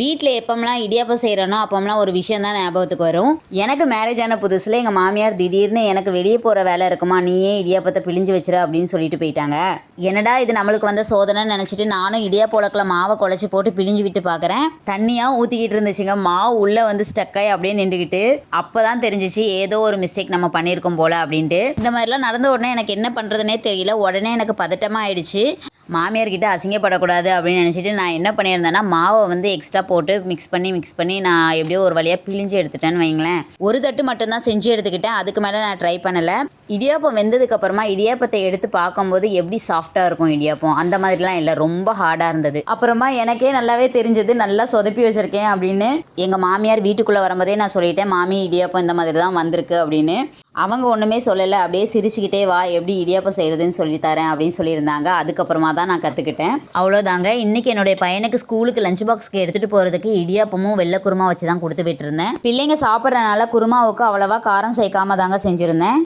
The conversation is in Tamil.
வீட்டில் எப்போம்லாம் இடியாப்பம் செய்கிறனோ அப்போம்லாம் ஒரு விஷயம் தான் ஞாபகத்துக்கு வரும். எனக்கு மேரேஜ் ஆன புதுசில் எங்கள் மாமியார் திடீர்னு எனக்கு வெளியே போகிற வேலை இருக்குமா நீயே இடியாப்பத்தை பிழிஞ்சு வச்சிரு அப்படின்னு சொல்லிட்டு போயிட்டாங்க. என்னடா இது நம்மளுக்கு வந்த சோதனைன்னு நினச்சிட்டு நானும் இடியாப்போலக்கில் மாவை குழச்சி போட்டு பிழிஞ்சு விட்டு பார்க்குறேன் தண்ணியாக ஊற்றிக்கிட்டு இருந்துச்சுங்க. மாவு உள்ளே வந்து ஸ்டக்காய் அப்படியே நின்றுக்கிட்டு அப்போ தான் தெரிஞ்சிச்சு ஏதோ ஒரு மிஸ்டேக் நம்ம பண்ணியிருக்கோம் போல் அப்படின்ட்டு. இந்த மாதிரிலாம் நடந்த உடனே எனக்கு என்ன பண்ணுறதுனே தெரியல. உடனே எனக்கு பதட்டமாக ஆயிடுச்சு. மாமியார் கிட்ட அசிங்கப்படக்கூடாது அப்படின்னு நினச்சிட்டு நான் என்ன பண்ணியிருந்தேன்னா மாவை வந்து எக்ஸ்ட்ரா போட்டு மிக்ஸ் பண்ணி மிக்ஸ் பண்ணி நான் எப்படியோ ஒரு வழியாக பிழிஞ்சு எடுத்துட்டேன்னு வைங்களேன். ஒரு தட்டு மட்டும்தான் செஞ்சு எடுத்துக்கிட்டேன். அதுக்கு மேலே நான் ட்ரை பண்ணலை. இடியாப்பம் வெந்ததுக்கப்புறமா இடியாப்பத்தை எடுத்து பார்க்கும்போது எப்படி சாஃப்டாக இருக்கும் இடியாப்பம்? அந்த மாதிரிலாம் இல்லை. ரொம்ப ஹார்டாக இருந்தது. அப்புறமா எனக்கே நல்லாவே தெரிஞ்சது. நல்லா சொதப்பி வச்சுருக்கேன் அப்படின்னு எங்கள் மாமியார் வீட்டுக்குள்ளே வரும்போதே நான் சொல்லிட்டேன் மாமி இடியாப்பம் இந்த மாதிரி தான் வந்திருக்கு அப்படின்னு. அவங்க ஒன்றுமே சொல்லலை. அப்படியே சிரிச்சுக்கிட்டே வா எப்படி இடியாப்பம் செய்கிறதுன்னு சொல்லித்தரேன் அப்படின்னு சொல்லியிருந்தாங்க. அதுக்கப்புறமா தான் நான் கற்றுக்கிட்டேன் அவ்வளோதாங்க இன்றைக்கி என்னுடைய பையனுக்கு ஸ்கூலுக்கு லஞ்ச் பாக்ஸ்க்கு எடுத்துகிட்டு போகிறதுக்கு இடியாப்பமும் வெள்ளை குருமா வச்சு தான் கொடுத்து விட்டுருந்தேன். பிள்ளைங்க சாப்பிட்றனால குருமாவுக்கு அவ்வளோவா காரம் சேர்க்காம தாங்க செஞ்சுருந்தேன்.